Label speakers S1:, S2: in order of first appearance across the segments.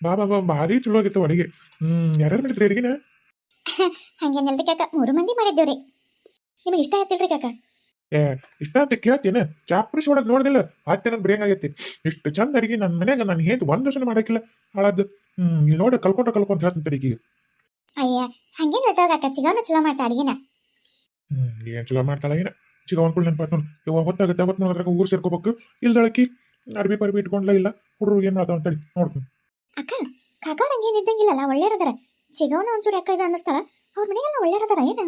S1: ಬಾ ಬಾ ಬಾ ಭಾರಿ ಚಲೋ ಆಗಿತ್ತು ಅಡಿಗೆ. ಹ್ಮ್ ಯಾರ್ಯಾರು ಮಾಡಿದ್ರಿ ಅಡಿಗೆನ?
S2: ಹಂಗೇನಲ್ರಿ ಕಾಕ ಮೂರು ಮಂದಿ ಮಾಡಿದ್ದೇವ್ರಿ. ನಿಮಗೆ ಇಷ್ಟ ಆಯ್ತಿಲ್ರಿ ಕಾಕ?
S1: ಏ ಇಷ್ಟ ಅಂತ ಕೇಳ್ತೀನಿ. ಚಾಪ್ರಿಸ್ ಒಳಗೆ ನೋಡ್ದಿಲ್ಲ ಹೊಟ್ಟೆ ನಂಗೆ ಬ್ರೇಕ್ ಆಗೈತಿ. ಇಷ್ಟು ಚಂದ ಅಡಿಗೆ ನನ್ನ ಮನ್ಯಾಗ ನಾನು ಏನು ಒಂದು ವರ್ಷನ ಮಾಡಕ್ಕಿಲ್ಲ. ಹಾಳಾದ್ದು. ಹ್ಮ್ ಇಲ್ಲಿ ನೋಡಿ ಕಲ್ಕೊಂಡ ಕಲ್ಕೊಂತ ಹೇಳ್ತೀನಿ ಅಡಿಗೆ
S2: ಅಯ್ಯ ಹಂಗೇನ್ ಕಾಕ ಚಿಗವನ ಚಲೋ ಮಾಡ್ತಾ ಅಡಿಗೆನ?
S1: ಹ್ಮ್ ಏನ್ ಚಲೋ ಮಾಡ್ತಾಳ ಏನ ಚಿಕ್ಕ ಅನ್ಕೊಳ್ಳಿ ನೆನಪಾತ್ ನೋಡಿ ಇವಾಗ ಹೊತ್ತಾಗುತ್ತೆ ಅವತ್ತು ನೋಡಿದ್ರಾಗ ಊರು ಸೇರ್ಕೋಬೇಕು. ಇಲ್ದಳಕಿ ಅರ್ಬಿ ಪರ್ಬಿ ಇಟ್ಕೊಂಡ್ಲ ಇಲ್ಲ. ಹುಡುಗರು ಏನ್ ಮಾಡ್ತಾವ ಅಂತೇಳಿ ನೋಡ್ತೀನಿ.
S2: ಅಕ್ಕ ಕಾಕ ಹಂಗೇನು ಇದ್ದಂಗಿಲ್ಲಲ್ಲ ಒಳ್ಳೆಯರದಾರ ಚಿಗವನ ಒಂಚೂರು ಅಕ್ಕ ಇದು ಅನ್ನಿಸ್ತಾಳ ಅವ್ರ ಮನೆಗೆಲ್ಲ ಒಳ್ಳೆಯರದಾರ ಏನು?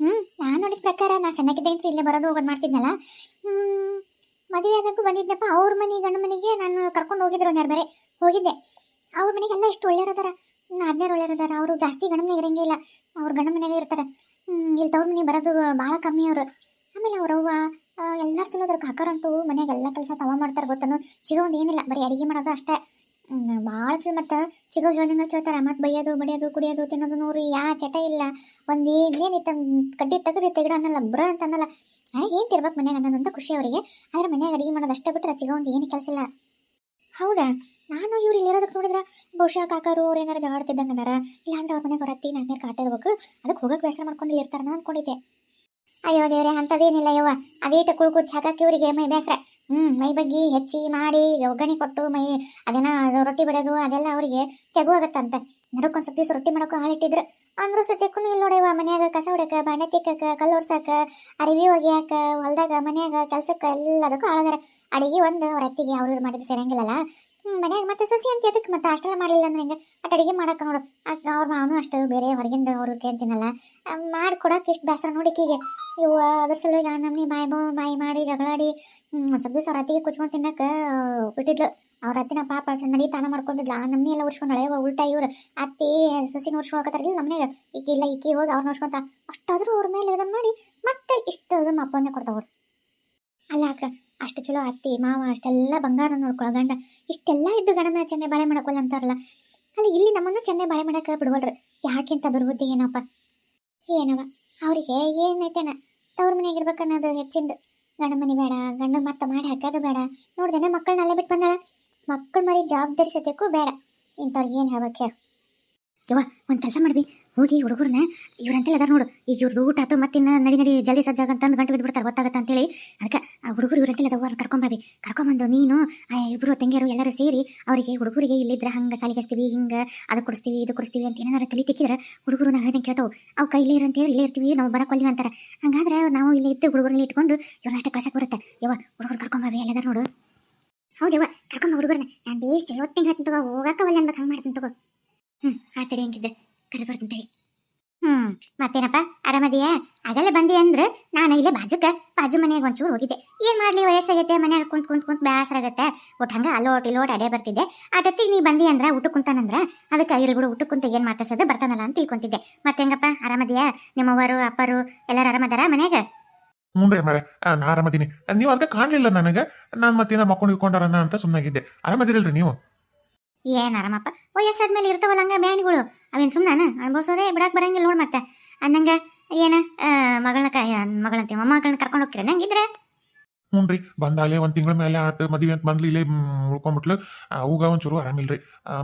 S2: ಹ್ಞೂ ನಾನು ನೋಡಿದ ಪ್ರಕಾರ ನಾ ಸಣ್ಣಕ್ಕಿದ್ದೆ ಅಂತ ಇಲ್ಲೇ ಬರೋದು ಹೋಗೋದು ಮಾಡ್ತಿದ್ನಲ್ಲ. ಮದುವೆ ಆದಕ್ಕೂ ಬಂದಿದ್ನಪ್ಪ, ಅವ್ರ ಮನೆ, ಗಂಡ ಮನೆಗೆ ನಾನು ಕರ್ಕೊಂಡು ಹೋಗಿದ್ರು ಒಂದ್ ಬೇರೆ. ಹೋಗಿದ್ದೆ. ಅವ್ರ ಮನೆಗೆಲ್ಲ ಎಷ್ಟು ಒಳ್ಳೆಯರದಾರ ಅದ್ನೇರು ಒಳ್ಳೆಯರದಾರ ಅವರು ಜಾಸ್ತಿ ಗಂಡ ಮನೆಗೆ ಇರಂಗಿಲ್ಲ ಅವ್ರ ಗಂಡ ಮನೆಗೆ ಇರ್ತಾರೆ. ಇಲ್ಲಿ ತವ್ರ ಮನೆ ಬರೋದು ಭಾಳ ಕಮ್ಮಿ ಅವರು. ಆಮೇಲೆ ಅವ್ರವ್ವ ಎಲ್ಲರೂ ಚಲೋ ಅದ್ರ ಕಾಕರಂತೂ ಮನ್ಯಾಗ ಎಲ್ಲ ಕೆಲಸ ತವ ಮಾಡ್ತಾರೆ ಗೊತ್ತನು? ಸಿಗೋ ಒಂದು ಏನಿಲ್ಲ, ಬರೀ ಅಡಿಗೆ ಮಾಡೋದು ಅಷ್ಟೇ. ಭಾಳ ಚಲೋ. ಮತ್ತು ಚಿಕ್ಕ ಹೇಳ್ದಂಗೆ ಕೇಳ್ತಾರೆ, ಮತ್ತೆ ಬೈಯೋದು ಬಡಿಯೋದು, ಕುಡಿಯೋದು, ತಿನ್ನೋದು ನೋಡ್ರಿ ಯಾ ಚಟ ಇಲ್ಲ. ಒಂದು ಏನೇನಿತ್ತು ಕಡ್ಡಿ ತೆಗೆದು ತೆಗಡ ಅನ್ನಲ್ಲ, ಬ್ರ ಅಂತ ಅನ್ನಲ್ಲ. ಏನು ತಿರ್ಬೇಕು ಮನ್ಯಾಗ ಅನ್ನೋದಂತ ಖುಷಿ ಅವರಿಗೆ. ಆದರೆ ಮನ್ಯಾಗ ಅಡಿಗೆ ಮಾಡೋದು ಅಷ್ಟೇ ಬಿಟ್ಟರೆ ಚಿಗೋ ಒಂದು ಏನು ಕೆಲಸ ಇಲ್ಲ. ಹೌದಾ? ನಾನು ಇವ್ರು ಇಲ್ಲಿರೋದಕ್ಕೆ ನೋಡಿದ್ರೆ, ಬಹುಶಃ ಕಾಕರು ಅವ್ರು ಏನಾರು ಜಗಾಡ್ತಿದ್ದಂಗೆ ಅದಾರ. ಇಲ್ಲಾಂದ್ರೆ ಅವ್ರ ಮನೆಗೆ ಹೊರತ್ತಿ ನಾಲ್ಕನೇ ಕಾಟ ಇರ್ಬೇಕು. ಅದಕ್ಕೆ ಹೋಗಕ್ಕೆ ಬೇಸರ ಮಾಡ್ಕೊಂಡು ಇರ್ತಾರ ಅಂದ್ಕೊಂಡಿದ್ದೆ ಅಯ್ಯೋ ದೇವ್ರೆ, ಅಂಥದ್ದೇನಿಲ್ಲ ಯವ್ವ. ಅದೇಟ ಕುಳ್ಕು ಹಾಕಕ್ಕೆ ಇವರಿಗೆ ಮೈ ಬೇಸರ ಹ್ಞೂ ಮೈ ಬಗ್ಗಿ ಹೆಚ್ಚಿ ಮಾಡಿ ಒಗ್ಗರಣೆ ಕೊಟ್ಟು ಮೈ ಅದೇನ ಅದು ರೊಟ್ಟಿ ಬಿಡೋದು ಅದೆಲ್ಲ ಅವರಿಗೆ ತೆಗು ಆಗತ್ತಂತೆ. ನಡಕ್ಕೊಂದು ದಿವಸ ರೊಟ್ಟಿ ಮಾಡೋಕೆ ಹಾಳಿಟ್ಟಿದ್ರು ಅಂದ್ರೂ ಸದ್ಯಕ್ಕೂ ಇಲ್ಲಿ ನೋಡೇವ ಮನ್ಯಾಗ ಕಸ ಹೊಡಕ ಬಣ್ಣ ತಿಕ್ಕಕ ಕಲ್ಲು ಒರ್ಸಾಕ ಅರಿವಿ ಒಗೆಯಾಕ ಹೊಲ್ದಾಗ ಮನ್ಯಾಗ ಕೆಲ್ಸಕ್ಕೆ ಎಲ್ಲದಕ್ಕೂ ಆಳದಾರ ಅಡಿಗೆ ಒಂದು ಅವ್ರ ಅತ್ತಿಗೆ ಅವ್ರ ಮಾಡಿದ್ರೆ ಸೇರಂಗಿಲ್ಲಲ್ಲ ಹ್ಮ್, ಮನ್ಯಾಗ ಮತ್ತೆ ಸೊಸಿ ಅಂತ ಎದಕ್ಕೆ ಮತ್ತೆ ಅಷ್ಟೆಲ್ಲ ಮಾಡಲಿಲ್ಲ ಅಂದ್ರೆ ಹೆಂಗೆ? ಅಟ್ ಅಡಿಗೆ ಮಾಡಕ್ಕೆ ನೋಡು. ಅವ್ರ ಮಾವನು ಅಷ್ಟು ಬೇರೆ ಹೊರಗಿಂದ ಅವ್ರು ಕೇಳ್ತೀನಲ್ಲ ಮಾಡ್ಕೊಡಕ್ಕೆ ಇಷ್ಟು ಬೇಸರ ನೋಡಿಕೀಗೆ ಇವು ಅದ್ರ ಸಲುವಾಗಿ ಆ ನಮ್ನಿ ಬಾಯಿ ಬೋ ಬಾಯಿ ಮಾಡಿ ಜಗಳಾಡಿ ಸ್ವಲ್ಪ ದಿವಸ ಅವ್ರ ಅತ್ತಿಗೆ ಕುಚ್ಕೊಂಡು ತಿನ್ನಕ್ಕೆ ಬಿಟ್ಟಿದ್ಲು ಅವ್ರ ಅತ್ತಿನ ಪಾಪ ನಡಿ ತಾನ ಮಾಡ್ಕೊಂಡಿದ್ಲು. ಆ ನಮ್ನಿ ಎಲ್ಲ ಉರ್ಸ್ಕೊಂಡಳೆ ಉಲ್ಟಾ ಇವ್ರು ಅತ್ತಿ, ಸೊಸಿನ ಉರ್ಸ್ಕೊಳಕತ್ತಾರಿಲ್ಲ ನಮ್ಮನೆಗೆ ಈಕಿ ಇಲ್ಲ, ಈಕಿ ಹೋಗಿ ಅವ್ರನ್ನ ಉರ್ಸ್ಕೊಂತ, ಅಷ್ಟಾದರೂ ಅವ್ರ ಮೇಲೆ ಇದನ್ನು ಮಾಡಿ ಮತ್ತೆ ಇಷ್ಟು ಇದನ್ನ ಅಪ್ಪನ್ನೇ ಕೊಡ್ತಾವ್ರು ಅಲ್ಲ ಅಕ್ಕ, ಅಷ್ಟು ಚಲೋ ಅತ್ತಿ, ಮಾವ, ಅಷ್ಟೆಲ್ಲ ಬಂಗಾರ ನೋಡ್ಕೊಳ್ಳೋ ಗಂಡ. ಇಷ್ಟೆಲ್ಲ ಇದ್ದು ಗಂಡನ ಚೆನ್ನೆ ಬಾಳೆ ಮಾಡ್ಕೊಲ್ಲ ಅಂತಾರಲ್ಲ. ಅಲ್ಲಿ ಇಲ್ಲಿ ನಮ್ಮನ್ನು ಚೆನ್ನೆ ಬಾಳೆ ಮಾಡಕ್ಕೆ ಬಿಡ್ವಲ್ರಿ. ಯಾಕೆಂತ ದುರ್ಬುದ್ಧಿ ಏನಪ್ಪ? ಏನವ? ಅವರಿಗೆ ಏನೈತೆನ ತವ್ರ ಮನೆಗೆ ಇರ್ಬೇಕನ್ನೋದು ಹೆಚ್ಚಿಂದು. ಗಂಡ ಮನೆ ಬೇಡ, ಗಂಡ ಮತ್ತೆ ಮಾಡಿ ಹಾಕೋದು ಬೇಡ. ನೋಡ್ದೇನೆ ಮಕ್ಕಳನ್ನ ಅಲ್ಲೇ ಬಿಟ್ಟು ಬಂದಾಳ. ಮಕ್ಕಳು ಮರಿ ಜವಾಬ್ದಾರಿ ಸತ್ಯಕ್ಕೂ ಬೇಡ. ಇಂಥವ್ರಿಗೆ ಏನು ಹೇಳ್ಬೇಕು ಹೇಳು. ಯವ್ವ, ಒಂದು ಕೆಲಸ ಮಾಡ್ಬಿ. ಹೋಗಿ ಹುಡುಗರನ್ನ ಇವ್ರಂತೆ ಅದಾರ ನೋಡು. ಈಗ ಇವ್ರದ್ದು ಊಟ ಆತು ಮತ್ತಿನ್ನ ನಡಿ ನಡಿ, ಜಲ್ದಿ ಸಜ್ಜಾಗ ಅಂತಂದು ಗಂಟೆ ಬಿದ್ಬಿಡ್ತಾರೆ, ಗೊತ್ತಾಗತ್ತ ಅಂತೇಳಿ. ಅದಕ್ಕೆ ಆ ಹುಡುಗರು ಇವ್ರಂತೆ ಅದಾವ ಅವ್ರು ಕರ್ಕೊಂಬಾಬಿ ಕರ್ಕೊಂಬಂದು ನೀನು, ಆ ಇಬ್ರು ತಂಗಿಯರು ಎಲ್ಲರೂ ಸೇರಿ ಅವರಿಗೆ ಹುಡುಗರಿಗೆ ಇಲ್ಲಿದ್ರೆ ಹಂಗೆ ಸಾಲಿಗೆಸ್ತೀವಿ ಹಿಂಗೆ ಅದು ಕೊಡಿಸ್ತೀವಿ ಇದು ಕೊಡಿಸ್ತೀವಿ ಅಂತ ಏನಾರ ತಲೆ ತಿಕ್ಕಿದ್ರೆ ಹುಡುಗರು ನಾವು ಹೇಳ್ದಂಗೆ ಕೇಳ್ತಾವೆ. ಅವು ಕೈಲೇ ಇರಂತ, ಇಲ್ಲೇ ಇರ್ತೀವಿ, ನಾವು ಬರಕೊಲ್ವಿ ಅಂತಾರೆ. ಹಂಗಾದ್ರೆ ನಾವು ಇಲ್ಲಿ ಇದ್ದು ಹುಡುಗರಲ್ಲಿ ಇಟ್ಕೊಂಡು ಇವ್ರನ್ನ ಅಷ್ಟೇ ಕಳ್ಸಕ್ಕೆ ಬರುತ್ತೆ. ಯವ್ವ ಹುಡುಗರು ಕರ್ಕೊಂಬಾಬಿ ಎಲ್ಲದಾರ ನೋಡು. ಹೌದವ್ವ ಕರ್ಕೊಂಬ ಹುಡುಗರನ್ನ ನಾನು ಬೇಸ್ ಚಲೋ ಹೊತ್ತಿಂಗ್ ಹೇಳ್ತೀನಿ ತಗೋ ಹೋಗಕ್ಕೆ ಒಲ್ಲೆ ಅನ್ಬೇಕು, ಹಂಗೆ ಮಾಡ್ತೀನಿ ತಗೋ. ಹ್ಞೂ ಆಟಡಿ ಹೆಂಗಿದ್ದೆ ಕರೆ ಬರ್ತೀನಿ ತಡಿ. ಹ್ಮ್ ಮತ್ತೇನಪ್ಪ? ಆರಾಮದಿಯಾ? ಆಗಲ್ಲ ಬಂದಿ ಅಂದ್ರೆ ನಾನು ಇಲ್ಲೇ ಬಾಜುಕ ಬಾಜು ಮನೆಗೆ ಒಂಚೂರು ಹೋಗಿದ್ದೆ. ಏನ್ ಮಾಡ್ಲಿ ವಯಸ್ಸಾಗೈತೆ ಮನ್ಯಾಗ ಕುಂತ್ ಕುಂತ್ ಕುಂತ್ ಬೇಸರ ಆಗತ್ತೆ. ಒಟ್ಟು ಹಂಗ ಅಲ್ಲೋಟ್ ಇಲ್ಲೋಟ್ ಅಡೆ ಬರ್ತಿದ್ದೆ. ಅದತ್ತಿಗೆ ನೀ ಬಂದಿ ಅಂದ್ರ ಊಟ ಕುಂತಾನಂದ್ರ ಅದಕ್ಕೆ ಇರ್ಲಿ ಬಿಡು ಊಟ ಕುಂತ ಏನ್ ಮಾತಾಡ್ಸೋದು ಬರ್ತಾನಲ್ಲ ಅಂತ ತಿಳ್ಕೊಂತಿದ್ದೆ. ಮತ್ತೆ ಹೆಂಗಪ್ಪ ಆರಾಮದಿಯಾ? ನಿಮ್ಮವರು ಅಪ್ಪರು ಎಲ್ಲರೂ ಆರಾಮದಾರ ಮನ್ಯಾಗ?
S1: ಮುಂಡ್ರಿ ಮರೆ ನಾ ಆರಾಮದೀನಿ. ನೀವು ಅದಕ್ಕೆ ಕಾಣಲಿಲ್ಲ ನನಗೆ. ನಾನು ಮತ್ತೇನ ಮಕ್ಕೊಂಡು ಇಟ್ಕೊಂಡಾರನ ಅಂತ ಸುಮ್ಮನಾಗಿದ್ದೆ ಆರಾಮದಿರಲ್ರಿ ನೀವು?
S2: ಏನ್ ಆರಾಮಪ್ಪ? ವಯಸ್ಸಾದ್ಮೇಲೆ ಇರ್ತಾವಲ್ಲ ಹಂಗ ಬ್ಯಾನಿಗಳು. ಅವೇನ್ ಸುಮ್ಮನ ಅನುಭವಿಸೋದೇ ಬಿಡಾಕ್ ಬರಂಗಿಲ್ಲ ನೋಡ್ ಮತ್ತೆ. ಅನ್ನಂಗ ಏನ ಮಗಳನ್ನ ಮಗಳಂತೆ ಮೊಮ್ಮಗಳನ್ನ ಕರ್ಕೊಂಡು ಹೋಗ್ತೀರ? ನಂಗಿದ್ರೆ?
S1: ಹ್ಞೂ ಬಂದಾಗಲೇ ಒಂದು ತಿಂಗಳ ಮೇಲೆ ಆತು, ಮದುವೆ ಅಂತ ಬಂದ್ಲಿ, ಇಲ್ಲೇ ಉಳ್ಕೊಂಡ್ಬಿಟ್ಲು ಅವಾಗ ಒಂಚೂರು ಆರಾಮಿಲ್ರಿ.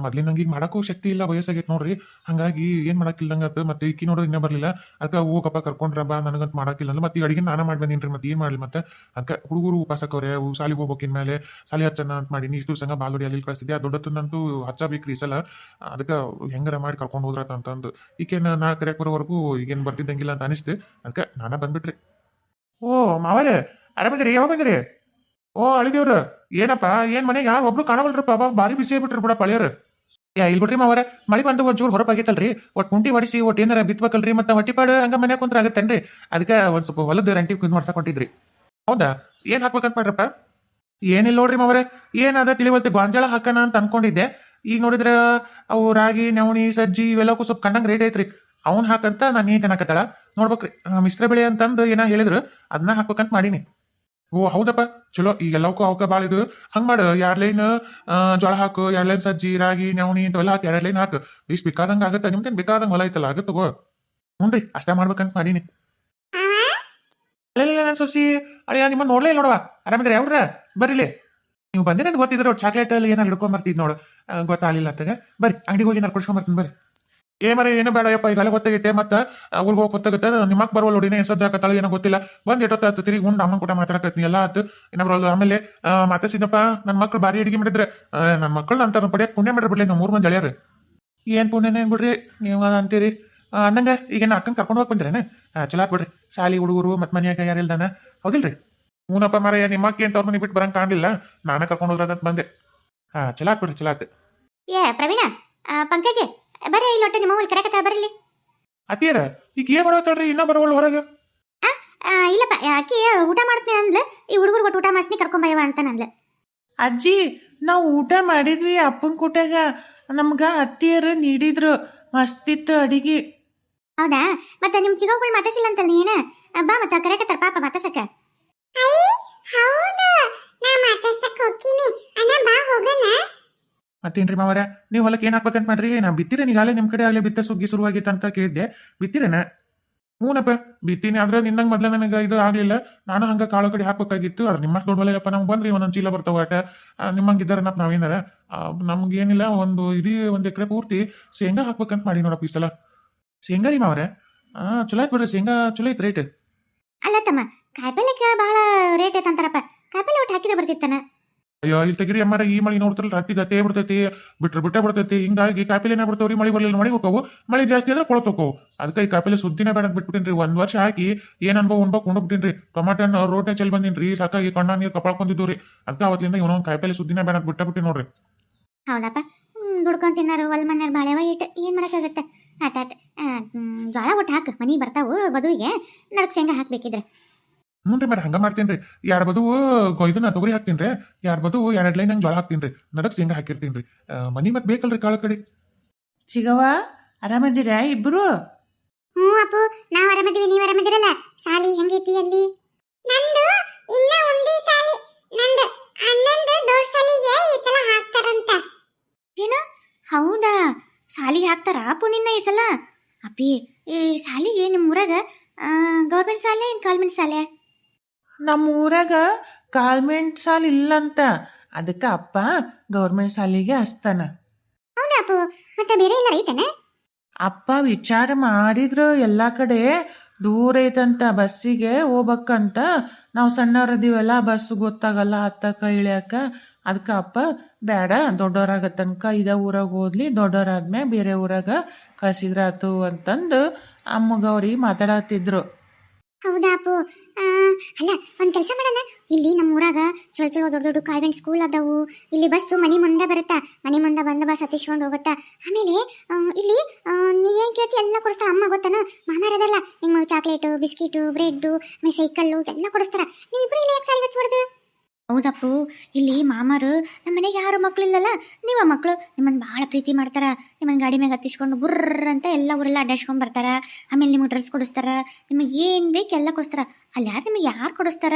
S1: ಮೊದ್ಲಿನ ನಂಗೆ ಈಗ ಮಾಡೋಕ್ಕೂ ಶಕ್ತಿ ಇಲ್ಲ, ವಯಸ್ಸಾಗೈತೆ ನೋಡ್ರಿ. ಹಂಗಾಗಿ ಏನು ಮಾಡೋಕ್ಕಿಲ್ಲಂಗತ್ತೆ ಮತ್ತೆ ಈಕಿ ನೋಡೋದು ಇನ್ನೇ ಬರಲಿಲ್ಲ. ಅದಕ್ಕೆ ಹೋಗಪ್ಪ ಕರ್ಕೊಂಡ್ರ ಬಾ, ನನಗಂತ ಮಾಡೋಕ್ಕಿಲ್ಲ ಅಂದ್ರೆ ಮತ್ತೆ ಅಡಿಗೆ ನಾನು ಮಾಡಿ ಬಂದೀನಿ ಮತ್ತೆ ಏನು ಮಾಡಲಿ ಮತ್ತೆ? ಅದಕ್ಕೆ ಹುಡುಗರು ಉಪಾಸಕ್ಕವ್ರೆ ಅವು ಸಾಲಿಗೆ ಹೋಗ್ಬೇಕಿನ ಮೇಲೆ. ಸಾಲಿ ಹಚ್ಚನ ಅಂತ ಮಾಡೀನಿ ಇಷ್ಟು ಸಂಗ ಬಾಲುಡಿ ಅಲ್ಲಿ ಕಳಿಸ್ತಿದ್ದೆ. ಆ ದೊಡ್ಡತನಂತೂ ಹಚ್ಚಬೇಕ್ರಿ ಈ ಸಲ. ಅದಕ್ಕೆ ಹೆಂಗಾರ ಮಾಡಿ ಕರ್ಕೊಂಡು ಹೋದ್ರತ ಅಂತಂದು ಈಕೇನು ನಾ ಕರೆಯಕ್ಕೆ ಬರೋವರೆಗೂ ಈಗೇನು ಬರ್ತಿದ್ದಂಗಿಲ್ಲ ಅಂತ ಅನಿಸ್ತು. ಅದಕ್ಕೆ ನಾನೇ ಬಂದ್ಬಿಟ್ರಿ. ಓ, ಮಾವರೇ! ಆರಾಮದಿರಿ ಬಂದಿರಿ ಓ, ಅಳಿದೇವ್ರ, ಏನಪ್ಪ, ಏನ್ ಮನೆಗೆ ಯಾರು ಒಬ್ರು ಕಾಣವಲ್ರಪ್ಪ, ಬಾ, ಭಾರಿ ಬಿಸಿ ಆಗ್ಬಿಟ್ರಿ ಬಿಡ ಪಳಿಯರ್ ಯಾ ಇಲ್ಲಿ ಬಿಡ್ರಿ ಮಾವರ, ಮಳಿ ಬಂದು ಒಂಚೂರು ಹೊರಪಾಗೈತಲ್ರಿ ಒಟ್ಟು ಕುಂಟಿ ಹೊಡಿಸಿ ಒಟ್ಟು ಏನಾರ ಬಿತ್ಬೇಕಲ್ರಿ, ಮತ್ತೆ ಹೊಟ್ಟಿಪಾಡು ಹಂಗ ಮನೆ ಕುಂತ್ರ ಆಗತ್ತೇನ್ರಿ? ಅದಕ್ಕೆ ಒಂದ್ ಸ್ವಲ್ಪ ಹೊಲದ ರಂಟಿ ಕುಂದ್ ಮಾಡ್ಸಕೊಂಡಿದ್ರಿ ಹೌದಾ? ಏನ್ ಹಾಕ್ಬೇಕಂತ ಮಾಡ್ರಪ್ಪ? ಏನಿಲ್ಲ ನೋಡ್ರಿ ಮಾವರೆ, ಏನಾದ ತಿಳಿವಲ್ತಿ, ಗೊಂಜಾಳ ಹಾಕೋಣ ಅಂತ ಅನ್ಕೊಂಡಿದ್ದೆ. ಈಗ ನೋಡಿದ್ರೆ, ಅವು ರಾಗಿ, ನವಣಿ, ಸಜ್ಜಿ ಇವೆಲ್ಲಕ್ಕೂ ಸ್ವಲ್ಪ ಕಂಡಂಗ್ ರೇಟ್ ಐತ್ರಿ. ಅವ್ನ ಹಾಕಂತ ನಾನು ಏನ್ ತಿನ್ನಕತ್ತಾಳ ನೋಡ್ಬೇಕ್ರಿ ಮಿಶ್ರ ಬೆಳೆ ಅಂತಂದು ಏನ ಹೇಳಿದ್ರು, ಅದನ್ನ ಹಾಕ್ಬೇಕಂತ ಮಾಡೀನಿ. ಓ ಹೌದಪ್ಪ ಚಲೋ ಈಗ ಎಲ್ಲವಕ್ಕೂ ಅವಕ ಭಾಳ ಇದು ಹಂಗೆ ಮಾಡು ಎರಡು ಲೈನ್ ಜೋಳ ಹಾಕು ಎರಡು ಲೈನ್ ಸಜ್ಜಿ ರಾಗಿ ನವಣಿ ಇಂಥವೆಲ್ಲ ಹಾಕಿ ಎರಡು ಲೈನ್ ಹಾಕು ಇಷ್ಟು ಬೇಕಾದಂಗೆ ಆಗುತ್ತೆ ನಿಮ್ದೇನು ಬೇಕಾದಂಗೆ ಹೊಲ ಐತಲ್ಲ ಆಗುತ್ತೆ ತಗೋ ಹ್ಞೂ ರೀ ಅಷ್ಟೇ ಮಾಡ್ಬೇಕಂತ ಮಾಡೀನಿ ಇಲ್ಲ ನನ್ನ ಸೊಸಿ ಅಯ್ಯ ನಿಮ್ಮ ನೋಡ್ಲೇ ನೋಡುವ ಆರಾಮಿದ್ರೆ ಯಾವ್ರ ಬರ್ರಿಲಿ ನೀವು ಬಂದಿರೋದು ಗೊತ್ತಿದ್ರೆ ಚಾಕ್ಲೇಟ್ ಅಲ್ಲಿ ಏನಾರು ಹಿಡ್ಕೊಂಡ್ ಬರ್ತಿದ್ ನೋಡು ಗೊತ್ತಾಗಲಿಲ್ಲ ಅತ್ತಗ ಬರ್ರಿ ಅಂಗಡಿಗೆ ಹೋಗಿ ನಾನು ಕುಡ್ಸ್ಕೊಂಡ್ ಬರ್ತೀನಿ ಬರ್ರಿ ಏ ಮರ, ಏನು ಬೇಡ, ಯಪ್ಪ ಈಗಲೇ ಗೊತ್ತಾಗೈತೆ, ಮತ್ತೆ ಅವ್ರಿಗೆ ಹೋಗಿ ಗೊತ್ತಾಗುತ್ತೆ. ನಿಮ್ಮಕ್ ಬರೋಲ್ಲ ನೋಡಿ ಹೆಸರು ತಳ ಏನೋ ಗೊತ್ತಿಲ್ಲ. ಬಂದು ಎಷ್ಟೊತ್ತ ಆಯ್ತು ತಿರುಗಿ ಉಂಡು ಅಮ್ಮನ ಕೂಡ ಮಾತಾಡಕತ್ತೀನಿ ಎಲ್ಲ ಆತು. ಇನ್ನ ಬರೋದು ಆಮೇಲೆ ಮತ್ತೆ ಸಿದ್ದಪ್ಪ ನನ್ನ ಮಕ್ಳು ಭಾರಿ ಅಡಿಗೆ ಮಾಡಿದ್ರೆ ನನ್ನ ಮಕ್ಕಳು ಅಂತ ಪಡೆಯಕ್ಕೆ ಪುಣ್ಯ ಮಾಡ್ರಿ ಬಿಡ್ಲಿ ನಮ್ಮ ಮೂರು ಮಂದಿ ಹೇಳ್ಯಾರ ಏನು ಪುಣ್ಯನೇ ಬಿಡ್ರಿ? ನೀವು ಅಂತೀರಿ. ಅಂದಂಗೆ ಈಗ ನಾ ಅಕ್ಕನ ಕರ್ಕೊಂಡು ಹೋಗಿ ಬಂದ್ರೇನೆ? ಚಲೋ ಬಿಡ್ರಿ. ಸಾಲಿ ಹುಡುಗರು ಮತ್ತು ಯಾರು ಯಾರಿಲ್ದಾನ ಹೌದಿಲ್ರಿ? ಮೂನಪ್ಪ ಮಾರಯ್ಯ ನಿಮ್ಮ ಅಕ್ಕಿ ಅಂತ ಅವ್ರ ಮನೆ ಬಿಟ್ಟು ಬರಂಗೆ ಕಾಣಲಿಲ್ಲ. ನಾನೇ ಕರ್ಕೊಂಡು ಹೋದ್ರಂತ ಬಂದೆ. ಹಾಂ ಚಲೋ ಬಿಡ್ರಿ, ಚಲೋ ಆತ್.
S2: ಏ, ಪ್ರವೀಣ ಪಂಕಜ್ ಬರ್ರಿ ಇಲ್ಲಿ ಒಟ್ಟು ನಿಮ್ಮ ಊರಿಗೆ ಕರೆಕತ್ತಾಳ ಬರ್ರಿ
S1: ಅತ್ತಿಯರ ಈಗ ಏನ್ ಮಾಡತ್ತಳ್ರಿ ಇನ್ನ ಬರೋವಲ್ಲ ಹೊರಗೆ.
S2: ಆ, ಇಲ್ಲಪ್ಪ ಆಕಿ ಊಟ ಮಾಡ್ತೀನಿ ಅಂದ್ಲೆ. ಈ ಹುಡುಗರು ಒಟ್ಟು ಊಟ ಮಾಡಿಸ್ನಿ ಕರ್ಕೊಂಬಯ್ಯವ ಅಂತ ನಂದ್ಲೆ
S3: ಅಜ್ಜಿ ನಾವು ಊಟ ಮಾಡಿದ್ವಿ ಅಪ್ಪನ ಕೂಟಾಗ ನಮ್ಗ ಅತ್ತಿಯರು ನೀಡಿದ್ರು ಮಸ್ತಿತ್ತು ಅಡಿಗೆ.
S2: ಹೌದಾ? ಮತ್ತೆ ನಿಮ್ ಚಿಗೋಗಳು ಮಾತಾಸಿಲ್ಲ ಅಂತಲ್ಲ ನೀನ? ಬಾ ಮತ್ತ ಕರೆಕತ್ತಾರ ಪಾಪ ಮಾತಾಸಕ ಹೌದು ನಾ ಮಾತಾಸಕ್ ಹೋಗ್ತೀನಿ. ಅಣ್ಣ ಬಾ ಹೋಗಣ.
S1: ಮತ್ತೇನ್ರಿ ಮಾವರ? ನೀವು ಹೊಲಕ್ಕೆ ಏನು ಹಾಕ್ಬೇಕಂತ ಮಾಡ್ರಿ? ನಾ ಬಿತ್ತಿರ ಈಗಾಗಲೇ ನಿಮ್ಮ ಕಡೆ ಆಗಲೇ ಬಿತ್ತ ಸುಗ್ಗಿ ಶುರುವಾಗಿತ್ತು ಅಂತ ಕೇಳಿದ್ದೆ. ಬಿತ್ತಿರೇನ? ಹ್ಞೂನಪ್ಪ ಬಿತ್ತೀನಿ. ಆದ್ರೆ ನಿನ್ನಂಗೆ ಮೊದ್ಲು ನನಗೆ ಇದು ಆಗಲಿಲ್ಲ. ನಾನು ಹಂಗೆ ಕಾಳು ಕಡೆ ಹಾಕ್ಬೇಕಾಗಿತ್ತು. ಅದ್ರ ನಿಮ್ಮ ದೊಡ್ಡ ನಮ್ಗೆ ಬಂದ್ರಿ ಒಂದೊಂದು ಚೀಲ ಬರ್ತಾವ ಆಟ. ನಿಮ್ಮಂಗೆ ಇದ್ದಾರನಪ್ಪ ನಾವೇನಾರ? ನಮ್ಗೇನಿಲ್ಲ ಒಂದು ಇಡೀ ಒಂದು ಎಕರೆ ಪೂರ್ತಿ ಶೇಂಗಾ ಹಾಕ್ಬೇಕಂತ ಮಾಡಿ ನೋಡಪ್ಪ ಈ ಸಲ. ಶೇಂಗಾ ರೀ ಮಾವರ? ಹಾಂ ಚಲೋ ಆಯ್ತು ಬಿಡ್ರಿ. ಶೇಂಗಾ ಚಲೋ ಐತ್ ರೇಟ್.
S2: ಅಲ್ಲ ತಮ್ಮ, ಕಾಯಿಪಲ್ಯಕ್ಕೆ ಬಹಳ ರೇಟ್ ಐತಂತಾರಪ್ಪ ಕಾಯಿಪಲ್ಯ ಒಟ್ಟು ಹಾಕಿದ್ರೆ ಬರ್ತಿತ್ತಾನ?
S1: ಅಯ್ಯೋ, ಇಲ್ಲಿ ತೆಗಿರಿ ಅಮ್ಮಾರ, ಈ ಮಳಿ ನೋಡ್ತಾರಲ್ಲ, ರಾತ್ರಿ ಗತ್ತೆ ಬಿಡ್ತೈತಿ, ಬಿಟ್ರೆ ಬಿಟ್ಟೆ ಬಿಡ್ತೈತಿ. ಹಿಂಗಾಗಿ ಕಾಪಿಲೆ ಏನ ಮಳಿ ಬರಲಿಲ್ಲ ಮಳಿ ಹೋಗವು ಮಳಿ ಜಾಸ್ತಿ ಆದ್ರೆ ಕೊಳತೋಕೋ ಅದಕ್ಕೆ ಈ ಕಾಪಿಲೆ ಸುದ್ದಿನೇ ಬೇಡ ಬಿಟ್ಬಿಟ್ಟಿನ್ರಿ. ಒಂದ್ ವರ್ಷ ಹಾಕಿ ಏನ್ ಅನ್ಭವ ಉಣ್ಬೇಕು ಕೊಂಡ್ಬಿಟ್ಟಿನ್ರಿ ಟೊಮಾಟೊ ಹಣ್ಣು ರೋಡ್ನೆ ಚೆಲ್ ಬಂದಿನ್ರಿ. ಸಾಕಾಗಿ ಕಣ್ಣ ನೀರು ಕಪಾಳ್ಕೊಂಡಿದ್ದು ರೀ ಅದಕ್ಕೆ ಅವತ್ತಿಂದ ಇವನೊಂದು ಕಾಯಿಪಲ್ಲೆ ಸುದ್ದಿನೇ ಬೇಡ ಬಿಟ್ಟ ಬಿಟ್ಟಿ ನೋಡ್ರಿ.
S2: ಹೌದಪ್ಪ. ದುಡ್ಕೊಂಡ್ ತಿನ್ನಾರು ಹೊಲ್ ಮನ್ಯಾರ ಬಾಳೆವ ಏನ್ ಮಾಡಕ್ಕಾಗತ್ತೆ ಆತಾತ ಜೋಳ ಒಟ್ಟು ಹಾಕು. ಮನಿ ಬರ್ತಾವು, ಬದುವಿಗೆ. ನಡಕ್ ಶೇಂಗಾ ಹಾಕ್ಬೇಕಿದ್ರೆ.
S1: ಹ್ಞೂ ಮೇಡ ಹಂಗೆ ಮಾಡ್ತೀನಿ ರೀ ಎರಡು ಬದು ಇದನ್ನ ತೊಗರಿ ಹಾಕ್ತೀನಿ ರೀ ಎರಡು ಬದು ಎರಡು ಲೈನ್ ಹಂಗೆ ಜೋಳ ಹಾಕ್ತೀನಿ ರೀ ನಡಕ್ ಶೇಂಗಾ ಹಾಕಿರ್ತೀನಿ ರೀ ಮನಿ ಮತ್ತೆ ಬೇಕಲ್ರಿ ಕಾಳು ಕಡೆ?
S3: ಚಿಗವ್ವ ಆರಾಮದಿರ ಇಬ್ರು?
S2: ಹ್ಞೂ ಅಪ್ಪು ನಾವು ಆರಾಮದಿವಿ ನೀವು ಆರಾಮದಿರಲ್ಲ ಸಾಲಿ ಹೆಂಗೈತಿ ಅಲ್ಲಿ? ನಂದು ಇನ್ನ ಉಂಡಿ ಸಾಲಿ ನಂದು ಅಣ್ಣಂದು ದೊಡ್ಡ ಸಾಲಿಗೆ ಈ ಸಲ ಹಾಕ್ತಾರಂತ. ಏನ? ಹೌದಾ? ಸಾಲಿ ಹಾಕ್ತಾರ ಅಪ್ಪು ನಿನ್ನ ಈ ಸಲ? ಅಪ್ಪಿ ಈ ಸಾಲಿಗೆ ನಿಮ್ಮ ಊರಾಗ ಗೌರ್ಮೆಂಟ್ ಶಾಲೆ ಏನು ಕಾನ್ವೆಂಟ್ ಶಾಲೆ
S3: ನಮ್ಮ ಊರಾಗ ಕಾಲ್ಮೆಂಟ್ ಸಾಲ ಇಲ್ಲಂತ. ಅದಕ್ಕೆ ಅಪ್ಪ ಗೌರ್ಮೆಂಟ್ ಸಾಲಿಗೆ ಹಸ್ತಾನ
S2: ಹೌದಾ ಅಪ್ಪು? ಮತ್ತೆ ಬೇರೆ ಎಲ್ಲ ಐತನ
S3: ಅಪ್ಪ ವಿಚಾರ ಮಾಡಿದ್ರು ಎಲ್ಲ ಕಡೆ. ದೂರ ಐತಂತ ಬಸ್ಸಿಗೆ ಹೋಗ್ಬೇಕಂತ. ನಾವು ಸಣ್ಣವ್ರದೀವಲ್ಲ ಬಸ್ ಗೊತ್ತಾಗಲ್ಲ ಹತ್ತಕ್ಕ ಇಳಿಯಕ್ಕ ಅದಕ್ಕೆ ಅಪ್ಪ ಬೇಡ ದೊಡ್ಡವರಾಗ ತನಕ ಇದ ಊರಾಗ ಓದ್ಲಿ ದೊಡ್ಡವರಾದ್ಮೇಲೆ ಬೇರೆ ಊರಾಗ ಕಳ್ಸಿದ್ರಾತು ಅಂತಂದು ಅಮ್ಮಗವ್ರಿ ಮಾತಾಡತ್ತಿದ್ರು.
S2: ಹೌದಾ ಅಪ್ಪು? ಆ, ಅಲ್ಲ ಒಂದ್ ಕೆಲಸ ಮಾಡೋಣ. ಇಲ್ಲಿ ನಮ್ಮ ಊರಾಗ ಚಲೋ ಚಲೋ ದೊಡ್ಡ ದೊಡ್ಡ ಕಾನ್ವೆಂಟ್ ಸ್ಕೂಲ್ ಅದಾವು. ಇಲ್ಲಿ ಬಸ್ಸು ಮನಿ ಮುಂದೆ ಬರುತ್ತಾ? ಮನಿ ಮುಂದೆ ಬಂದ ಬಸ್ ಹತ್ತಿಸ್ಕೊಂಡು ಹೋಗುತ್ತಾ? ಆಮೇಲೆ ಇಲ್ಲಿ ನೀ ಏನ್ ಕೇಳ್ತಿ? ಎಲ್ಲ ಕೊಡಿಸ್ತಾರ. ಅಮ್ಮ ಗೊತ್ತಾನ? ಮಾಮಾರದಲ್ಲ ನಿಮ್ಮ ಚಾಕ್ಲೇಟು ಬಿಸ್ಕಿಟು ಬ್ರೆಡ್ಡು ಆಮೇಲೆ ಸೈಕಲ್ಲು ಎಲ್ಲ ಕೊಡಿಸ್ತಾರ. ನೀವಿಬ್ರು ಇಲ್ಲಿ ಯಾಕೆ ಸಾಲಿಗೆ ಹೌದಪ್ಪು. ಇಲ್ಲಿ ಮಾಮಾರು ನಮ್ಮ ಮನೆಗೆ ಯಾರು ಮಕ್ಕಳು ಇಲ್ಲಲ್ಲ? ನೀವ ಮಕ್ಕಳು ನಿಮ್ಮನ್ನ ಭಾಳ ಪ್ರೀತಿ ಮಾಡ್ತಾರ. ನಿಮ್ಮನ್ನ ಗಾಡಿ ಮ್ಯಾಗ ಹತ್ತಿಸ್ಕೊಂಡು ಬುರ್ರ ಅಂತ ಎಲ್ಲ ಊರೆಲ್ಲ ಅಡ್ಡಾಡ್ಸ್ಕೊಂಡ್ ಬರ್ತಾರ. ಆಮೇಲೆ ನಿಮಗೆ ಡ್ರೆಸ್ ಕೊಡಿಸ್ತಾರ. ನಿಮಗೆ ಏನ್ ಬೇಕು ಎಲ್ಲ ಕೊಡಿಸ್ತಾರ. ಅಲ್ಲಿ ಯಾರು ನಿಮಗೆ ಯಾರು ಕೊಡಿಸ್ತಾರ?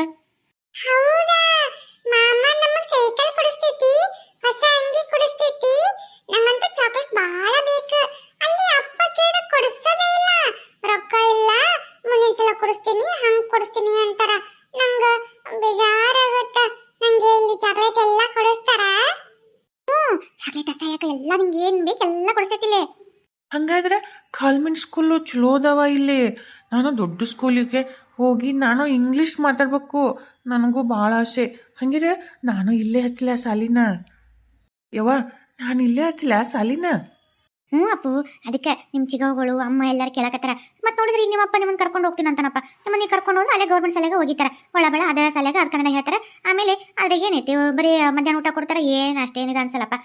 S2: ಕೊಡಿಸ್ತೀನಿ, ಹಂಗ್ ಕೊಡಿಸ್ತೀನಿ ಅಂತಾರ. ನಂಗ ಬೇಜಾರಾಗತ್ತ. ನಂಗೆ ಇಲ್ಲಿ ಚಾಕ್ಲೇಟ್ ಎಲ್ಲ ಕೊಡಿಸ್ತಾರ? ಹ್ಮ್ ಚಾಕ್ಲೇಟ್ ಅಷ್ಟೇ ಯಾಕೆ? ಎಲ್ಲ ನಿಂಗೆ ಏನ್ ಬೇಕು ಎಲ್ಲ ಕೊಡಿಸ್ತೈತಿಲ್ಲ
S3: ಹಂಗಾದ್ರೆ ಕಾಲ್ಮೆಂಟ್ ಸ್ಕೂಲು ಚಲೋ ಅದಾವ ಇಲ್ಲಿ. ನಾನು ದೊಡ್ಡ ಸ್ಕೂಲಿಗೆ ಹೋಗಿ ನಾನು ಇಂಗ್ಲೀಷ್ ಮಾತಾಡ್ಬೇಕು. ನನಗೂ ಭಾಳ ಆಸೆ. ಹಂಗಿದ್ರೆ ನಾನು ಇಲ್ಲೇ ಹಚ್ಚಲ ಸಾಲಿನ. ಯವ್ವ, ನಾನು ಇಲ್ಲೇ ಹಚ್ಚಲ ಸಾಲಿನ?
S2: ಹ್ಞೂ ಅಪ್ಪು, ಅದಕ್ಕೆ ನಿಮ್ಮ ಚಿಗವುಗಳು ಅಮ್ಮ ಎಲ್ಲರೂ ಕೇಳಕತ್ತಾರ, ಮತ್ತೆ ನೋಡಿದ್ರಿ ನಿಮ್ಮಪ್ಪ ನಿಮ್ಮನ್ನ ಕರ್ಕೊಂಡು ಹೋಗ್ತೀನಿ ಅಂತನಪ್ಪ. ನಿಮ್ಮನ್ನ ಕರ್ಕೊಂಡು ಹೋದ್ರೆ ಅಲ್ಲೇ ಗೌರ್ಮೆಂಟ್ ಶಾಲೆಗೆ ಹೋಗಿತ್ತಾರ. ಒಳ ಬಳ ಅದೇ ಶಾಲೆಗೆ ಅದು ಕನ್ನಡ ಹೇಳ್ತಾರೆ. ಆಮೇಲೆ ಅದ್ರಾಗ ಏನೈತಿ, ಬರೀ ಮಧ್ಯಾಹ್ನ ಊಟ ಕೊಡ್ತಾರೆ, ಏನು ಅಷ್ಟೇನಿದೆ ಅನ್ಸಲ್ಲಪ್ಪ.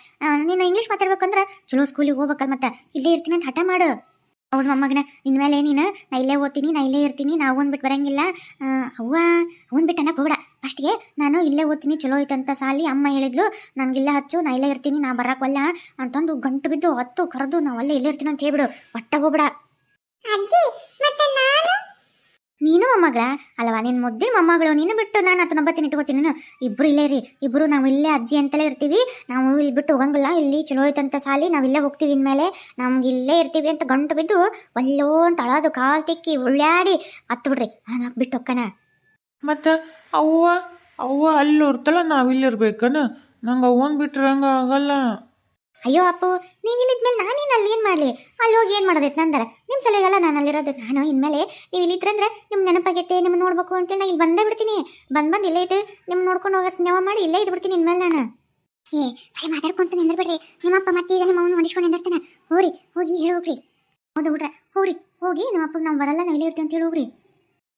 S2: ನೀನು ಇಂಗ್ಲೀಷ್ ಮಾತಾಡ್ಬೇಕಂದ್ರೆ ಚಲೋ ಸ್ಕೂಲಿಗೆ ಹೋಗ್ಬೇಕಲ್ಲ ಮತ್ತೆ. ಇಲ್ಲೇ ಇರ್ತೀನಿ ಅಂತ ಹಠ ಮಾಡು. ಹೌದು ಮೊಮ್ಮಗನ, ಇನ್ಮೇಲೆ ನೀನು, ನಾ ಇಲ್ಲೇ ಓದ್ತೀನಿ, ನಾ ಇಲ್ಲೇ ಇರ್ತೀನಿ, ನಾ ಅವನ್ ಬಿಟ್ಟು ಬರಂಗಿಲ್ಲ. ಅವ್ವ ಅವನ್ ಬಿಟ್ಟು ಅನ್ನಕ್ಕೆ ಹೋಗ್ಬೇಡ. ಫಸ್ಟ್ಗೆ ನಾನು ಇಲ್ಲೇ ಓದ್ತೀನಿ ಚಲೋ ಐತಂತ ಸಾಲಿ ಅಮ್ಮ ಹೇಳಿದ್ಲು. ನನ್ಗಿಲ್ಲ ಹಚ್ಚು ನಾ ಇಲ್ಲೇ ಇರ್ತೀನಿ ನಾ ಬರಕ್ವಲ್ಲ ಅಂತಂದು ಗಂಟು ಬಿದ್ದು ಹತ್ತು ಕರೆದು ನಾವು ಅಲ್ಲೇ ಇಲ್ಲೇ ಇರ್ತೀನಿ ಅಂತ ಹೇಳ್ಬಿಡು. ಒಟ್ಟ ಹೋಗ್ಬಿಡ. ನಾನು? ಮೊಮ್ಮಗಳ ಅಲ್ವಾ ನಿನ್ ಮುದ್ದೆ ಮೊಮ್ಮಗಳು ನೀನು ಬಿಟ್ಟು ನಾನು ಅದನ್ನ ಬತ್ತೀನಿ ಇಟ್ಕೋತೀನಿ ನಾನು. ಇಬ್ರು ಇಲ್ಲೇ ರೀ ಇಬ್ರು ನಾವು ಇಲ್ಲೇ ಅಜ್ಜಿ ಅಂತಲೇ ಇರ್ತೀವಿ. ನಾವು ಇಲ್ಲಿ ಬಿಟ್ಟು ಹೋಗಂಗಿಲ್ಲ ಇಲ್ಲಿ ಚಲೋ ಐತಂತ ಸಾಲಿ ನಾವು ಇಲ್ಲೇ ಹೋಗ್ತೀವಿ ಇನ್ಮೇಲೆ. ನಮ್ಗೆ ಇಲ್ಲೇ ಇರ್ತೀವಿ ಅಂತ ಗಂಟು ಬಿದ್ದು ಒಲ್ಲೋ ಅಂತ ಅಳದು ಕಾಲ್ ತಿಕ್ಕಿ ಉಳ್ಳಾಡಿ ಹತ್ತು ಬಿಡ್ರಿ. ನಾನು ಬಿಟ್ಟು ಹೊಕ್ಕನ
S3: ಮತ್ತು ಅವ್ವ ಅವ್ವ ಅಲ್ಲಿ ನಾವು ನಾವಿಲ್ಲಿರ್ಬೇಕನ ನಂಗೆ ಅವನ್ ಬಿಟ್ರೆ ಹಂಗೆ ಆಗಲ್ಲ.
S2: ಅಯ್ಯೋ ಅಪ್ಪು ನೀನ್ ಇಲ್ಲಿದ್ಮೇಲೆ ನಾನೇನು ಅಲ್ಲಿ ಏನು ಮಾಡಲಿ? ಅಲ್ಲಿ ಹೋಗಿ ಏನು ಮಾಡೋದೈತೆ ನಂದರ? ನಿಮ್ಮ ಸಲುವಾಗಲ್ಲ ನಾನು ಅಲ್ಲಿರೋದು. ನಾನು ಇನ್ಮೇಲೆ ನೀವು ಇಲ್ಲಿದ್ರಂದ್ರೆ ನಿಮ್ಮ ನೆನಪಾಗೈತೆ ನಿಮ್ಮ ನೋಡ್ಬೇಕು ಅಂತೇಳಿ ನಾನು ಇಲ್ಲಿ ಬಂದೇ ಬಿಡ್ತೀನಿ. ಬಂದು ಬಂದು ಇಲ್ಲೇ ಇದ್ದು ನಿಮ್ಮ ನೋಡ್ಕೊಂಡು ಹೋಗೋ ಸ್ನೇಹ ಮಾಡಿ ಇಲ್ಲೇ ಇದ್ದು ಬಿಡ್ತೀನಿ ಇನ್ಮೇಲೆ ನಾನು. ಏ ಬರೀ ಮಾತಾಡ್ಕೊಂತ ನಿಂದಿರ್ಬೇಡ್ರಿ. ನಿಮ್ಮಪ್ಪ ಮತ್ತೆ ಈಗ ನಿಮ್ಮ ಅವನು ಹೊಡಿಸ್ಕೊಂಡು ನಿಂದಿರ್ತಾನೆ. ಹೋರಿ ಹೋಗಿ ಹೇಳಿ ಹೋಗ್ರಿ. ಹೌದು ಬಿಡ್ರೆ ಹೋಗ್ರಿ ಹೋಗಿ. ನಿಮ್ಮ ಅಪ್ಪಗೆ ನಾವು ಬರಲ್ಲ ನಾವು ಇಲ್ಲೇ ಇರ್ತೀವಿ ಅಂತ ಹೇಳಿ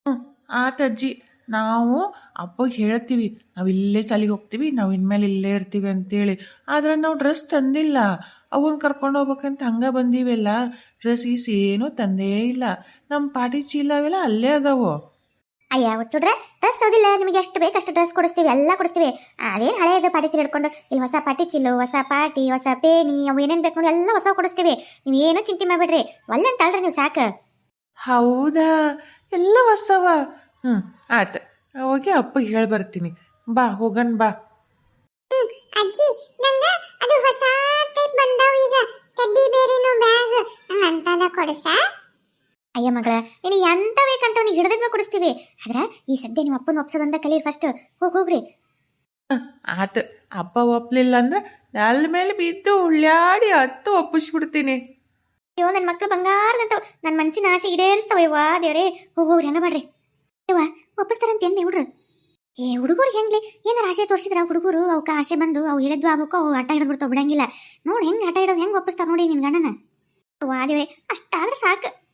S2: ಹ್ಞೂ
S3: ಆತಜ್ಜಿ ನಾವು ಅಪ್ಪಗೆ ಹೇಳ್ತೀವಿ ನಾವು ಇಲ್ಲೇ ಸಾಲಿಗೆ ಹೋಗ್ತೀವಿ ನಾವು ಇನ್ಮೇಲೆ ಇಲ್ಲೇ ಇರ್ತೀವಿ ಅಂತೇಳಿ. ಆದ್ರೆ ನಾವು ಡ್ರೆಸ್ ತಂದಿಲ್ಲ. ಅವನ್ ಕರ್ಕೊಂಡು ಹೋಗ್ಬೇಕಂತ ಹಂಗೆ ಬಂದೀವಲ್ಲ. ಡ್ರೆಸ್ ಗೀಸ್ ಏನೂ ತಂದೇ ಇಲ್ಲ. ನಮ್ಮ ಪಾಟಿ ಚೀಲ ಅವೆಲ್ಲ ಅಲ್ಲೇ ಅದಾವು.
S2: ಅಯ್ಯ ಹುಚ್ಚುಡ್ರೆ ಡ್ರೆಸ್ ಹೋಗಿಲ್ಲ. ನಿಮಗೆ ಎಷ್ಟು ಬೇಕು ಅಷ್ಟು ಡ್ರೆಸ್ ಕೊಡಿಸ್ತೀವಿ ಎಲ್ಲ ಕೊಡಿಸ್ತೀವಿ. ಅದೇನು ಹಳೆಯದು ಪಾಟಿ ಚೀಲ ಹಿಡ್ಕೊಂಡು ಇಲ್ಲಿ ಹೊಸ ಪಾಟಿ ಚಿಲ್ಲು ಹೊಸ ಪಾಟಿ ಹೊಸ ಪೇಣಿ ಅವು ಏನೇನು ಬೇಕು ನೋಡಿ ಎಲ್ಲ ಹೊಸ ಕೊಡಿಸ್ತೀವಿ. ನೀವು ಏನು ಚಿಂತೆ ಮಾಡಬೇಡ್ರಿ. ಒಳ್ಳೆ ಅಂತ ಅಲ್ರಿ ನೀವು ಸಾಕು.
S3: ಹೌದಾ? ಎಲ್ಲ ಹೊಸವ. ಹ್ಞೂ ಆತ ಹೋಗಿ ಅಪ್ಪಗೆ ಹೇಳಿ ಬರ್ತೀನಿ. ಬಾ ಹೋಗನ್ ಬಾ.
S2: ಅಜ್ಜಿ ನಂಗ ಅದು ಹೊಸ ಟೈಪ್ ಬಂದಾವ ಈಗ. ಟೆಡ್ಡಿ ಬೇರೆನು ಬ್ಯಾಗ್ ಅಂತದ ಕೊಡಸ? ಅಯ್ಯ ಮಗಳ ನೀನು ಎಂತ ಬೇಕಂತ ಅವ್ನಿಗೆ ಹಿಡಿದಿದ್ವ ಕೊಡಿಸ್ತೀವಿ. ಆದ್ರೆ ಈ ಸದ್ಯ ನಿಮ್ಮ ಅಪ್ಪನ ಒಪ್ಸೋದಂತ ಕಲೀರಿ ಫಸ್ಟ್ ಹೋಗಿ ಹೋಗ್ರಿ.
S3: ಆತು. ಅಪ್ಪ ಒಪ್ಲಿಲ್ಲ ಅಂದ್ರೆ ನೆಲ ಮೇಲೆ ಬಿದ್ದು ಉಳ್ಳಾಡಿ ಹತ್ತು ಒಪ್ಪಿಸ್ಬಿಡ್ತೀನಿ.
S2: ಅಯ್ಯೋ ನನ್ನ ಮಕ್ಕಳು ಬಂಗಾರದಂತ ನನ್ನ ಮನಸ್ಸಿನ ಆಸೆ ಈಡೇರಿಸ್ತಾವ. ಯವ್ವ ದೇವ್ರೇ. ಹೋಗಿ ಹೋಗ್ರಿ ಹಂಗ ಮಾಡ್ರಿ. ಯವ್ವ ಒಪ್ಪಿಸ್ತಾರಂತ ಏನ್ ಹುಡ್ರು. ಏ, ಹುಡುಗರು ಹೆಂಗ್ಲಿ? ಏನಾರ ಆಸೆ ತೋರಿಸಿದ್ರ ಹುಡುಗರು? ಅವಕ್ಕೆ ಆಸೆ ಬಂದು ಅವು ಹೇಳಿದ್ವು ಆಗ್ಬೇಕು, ಅವು ಆಟ ಹಿಡಿದ್ಬಿಡ್ತಾವ ಬಿಡಂಗಿಲ್ಲ. ನೋಡಿ ಹೆಂಗ್ ಆಟ ಹಿಡೋದು ಹೆಂಗ್ ಒಪ್ಪಿಸ್ತಾರ ನೋಡಿ ನಿನ್ ಗಂಡನ. ದೇವ್ರೆ ಅಷ್ಟಾದ್ರೆ ಸಾಕು.